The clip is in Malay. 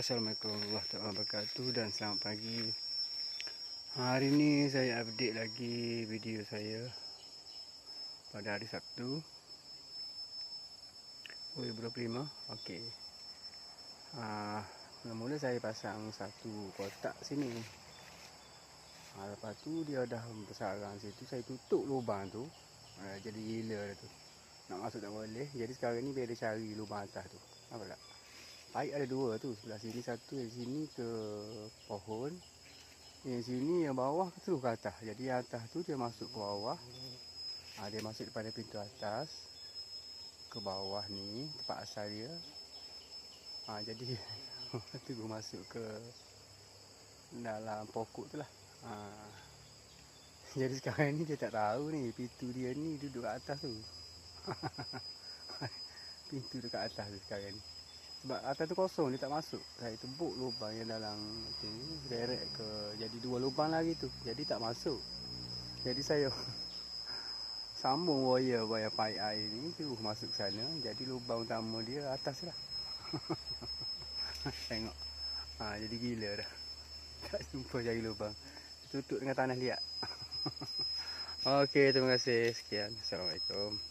Assalamualaikum warahmatullahi wabarakatuh dan selamat pagi. Hari ni saya update lagi video saya Pada hari Sabtu Oh 25 Okey. Uh, Mula-mula saya pasang satu kotak sini. Uh, Lepas tu dia dah bersarang situ Saya tutup lubang tu. Uh, Jadi gila dah tu. Nak masuk tak boleh. Jadi sekarang ni biar dia cari lubang atas tu. Nampak tak? Air ada dua tu sebelah sini satu dari sini ke pohon. Yang sini yang bawah terus ke atas. Jadi yang atas tu dia masuk ke bawah. Ha, dia masuk daripada pintu atas ke bawah ni tempat asal dia. Ha, jadi terus masuk ke dalam pokok tu lah. Ha. Jadi sekarang ni dia tak tahu ni pintu dia ni duduk kat atas tu. pintu dekat atas tu sekarang ni. Sebab atas tu kosong dia tak masuk. Saya tebuk lubang yang dalam tu direct ke jadi dua lubang lagi tu. Jadi tak masuk. Jadi saya sambung wire wire pipe air ni terus masuk sana. Jadi lubang utama dia atas lah. Tengok. Ha, jadi gila dah. Tak jumpa cari lubang. Tutup dengan tanah liat. Okey, terima kasih. Sekian. Assalamualaikum.